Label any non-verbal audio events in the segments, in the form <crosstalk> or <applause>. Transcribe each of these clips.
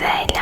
Israel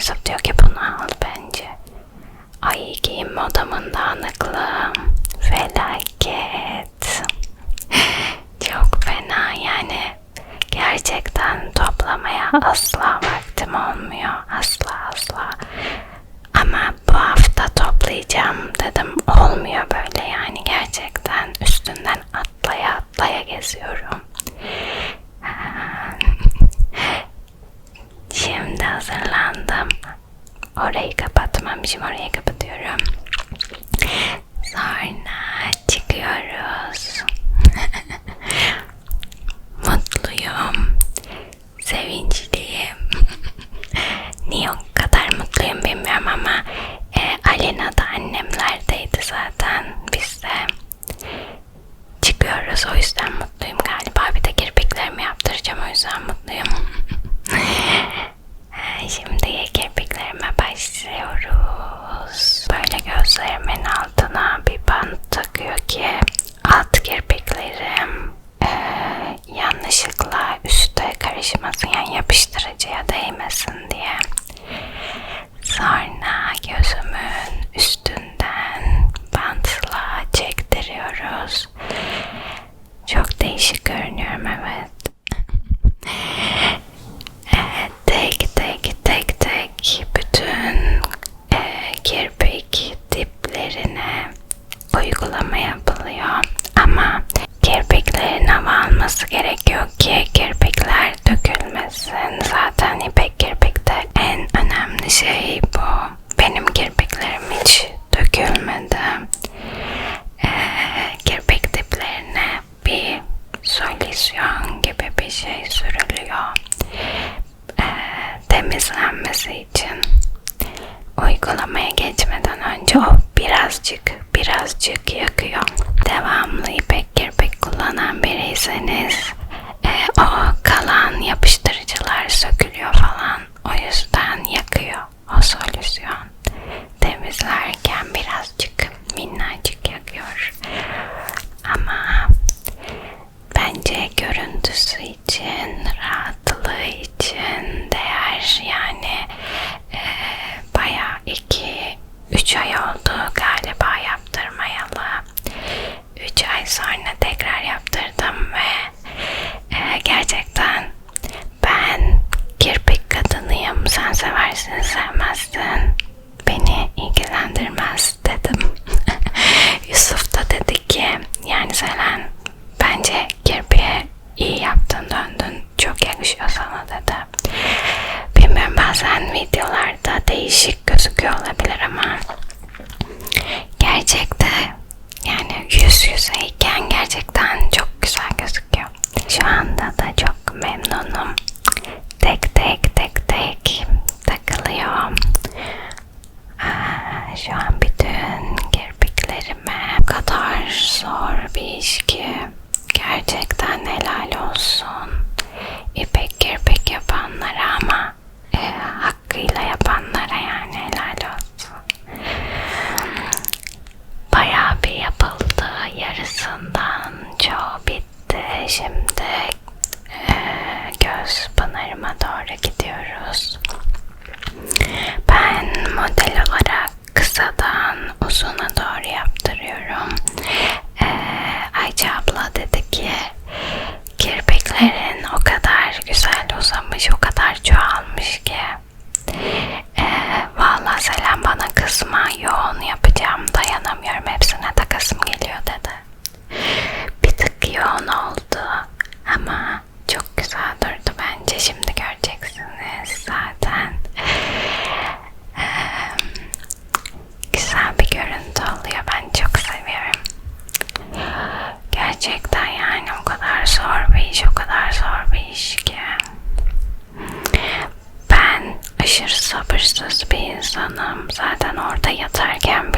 Mesut diyor ki bunu al bence. Ay giyinme odamın dağınıklığı. Felaket. <laughs> Çok fena yani. Gerçekten toplamaya asla hazırlandım. Orayı kapatmamışım. Orayı kapatıyorum. Sonra çıkıyorum. orada yatarken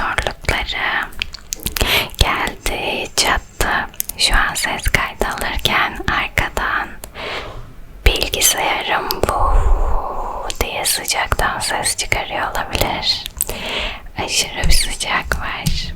zorlukları geldi çattı. Şu an ses kaydı alırken arkadan bilgisayarım bu diye sıcaktan ses çıkarıyor olabilir. Aşırı bir sıcak var.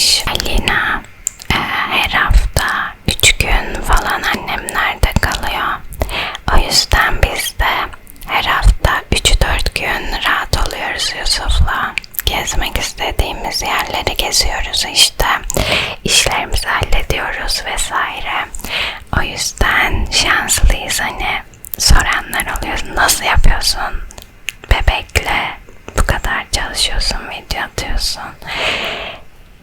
gitmiş. Alina e, her hafta 3 gün falan annemlerde kalıyor. O yüzden biz de her hafta 3-4 gün rahat oluyoruz Yusuf'la. Gezmek istediğimiz yerleri geziyoruz işte. İşlerimizi hallediyoruz vesaire. O yüzden şanslıyız hani soranlar oluyor. Nasıl yapıyorsun? Bebekle bu kadar çalışıyorsun, video atıyorsun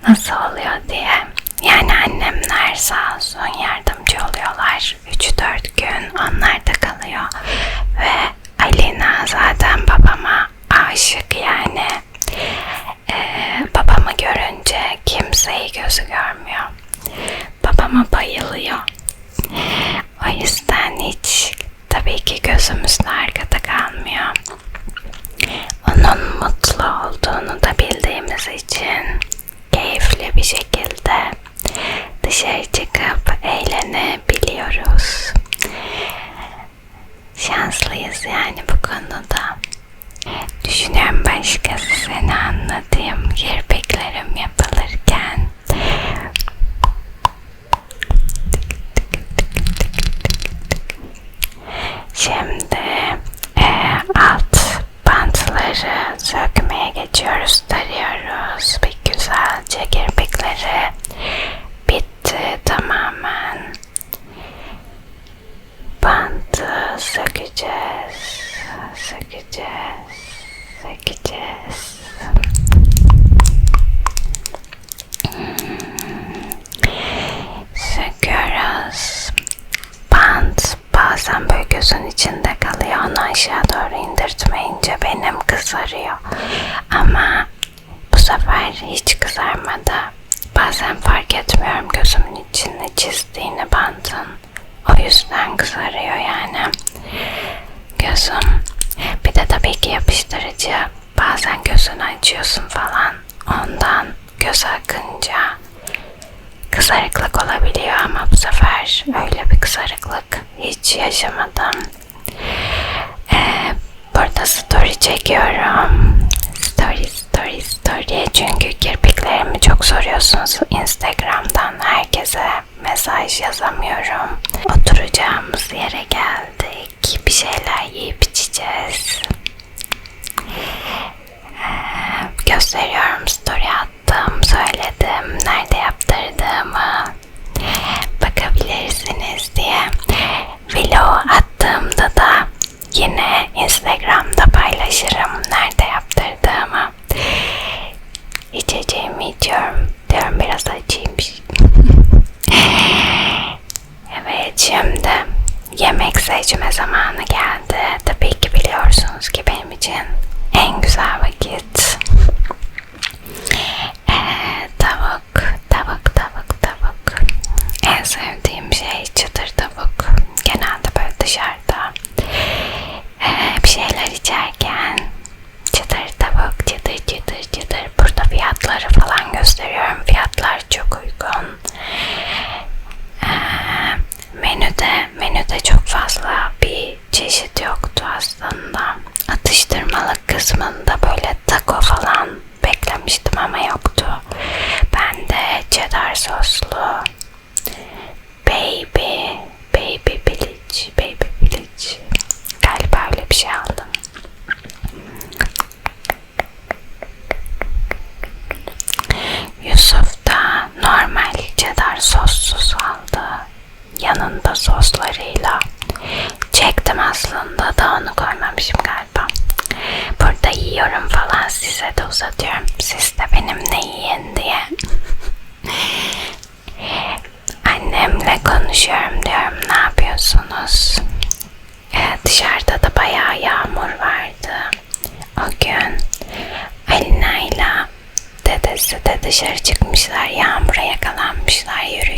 nasıl oluyor diye. Yani annemler sağ olsun yardımcı oluyorlar. 3-4 gün onlarda kalıyor. Ve Alina zaten babama aşık yani. Ee, babamı görünce kimseyi gözü görmüyor. Babama bayılıyor. O yüzden hiç tabii ki gözümüzün arkada kalmıyor. Onun kızarıyor. Ama bu sefer hiç kızarmadı. Bazen fark etmiyorum gözümün içinde çizdiğini bantın. O yüzden kızarıyor yani. Gözüm. Bir de tabii ki yapıştırıcı. Bazen gözünü açıyorsun falan. Ondan göz akınca kızarıklık olabiliyor ama bu sefer öyle bir kızarıklık hiç yaşamadım. Ee, çekiyorum. Story, story, story. Çünkü kirpiklerimi çok soruyorsunuz Instagram'dan. Herkese mesaj yazamıyorum. Oturacağımız ee, bir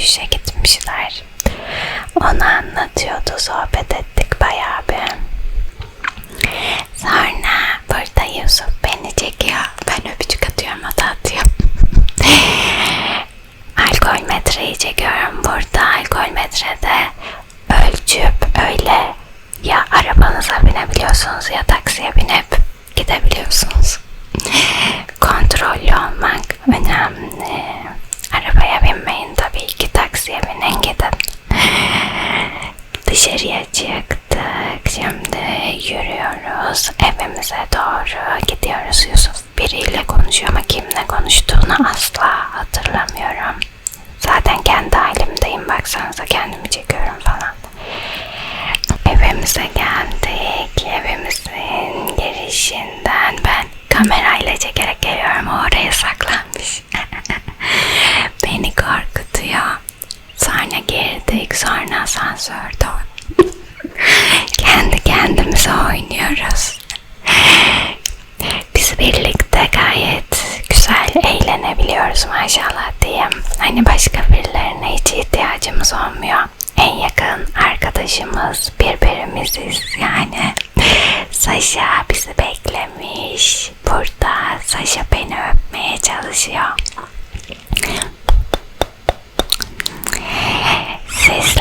Yürüyüşe gitmişler. Onu anlatıyordu. Sohbet ettik bayağı bir. Sonra burada Yusuf beni çekiyor. Ben öpücük atıyorum o da atıyor. <laughs> alkol metreyi çekiyorum. Burada alkol metrede ölçüp öyle ya arabanıza binebiliyorsunuz ya taksiye binip gidebiliyorsunuz. Kontrollü olmak önemli. Arabaya binmeyin tabii ki taksiye binin gidin. Dışarıya çıktık. Şimdi yürüyoruz. Evimize doğru gidiyoruz. Yusuf biriyle konuşuyor ama kimle konuştuğunu asla hatırlamıyorum. Zaten kendi halimdeyim. Baksanıza kendimi çekiyorum falan. mesajımız birbirimiziz yani. <laughs> Saşa bizi beklemiş. Burada Saşa beni öpmeye çalışıyor. Siz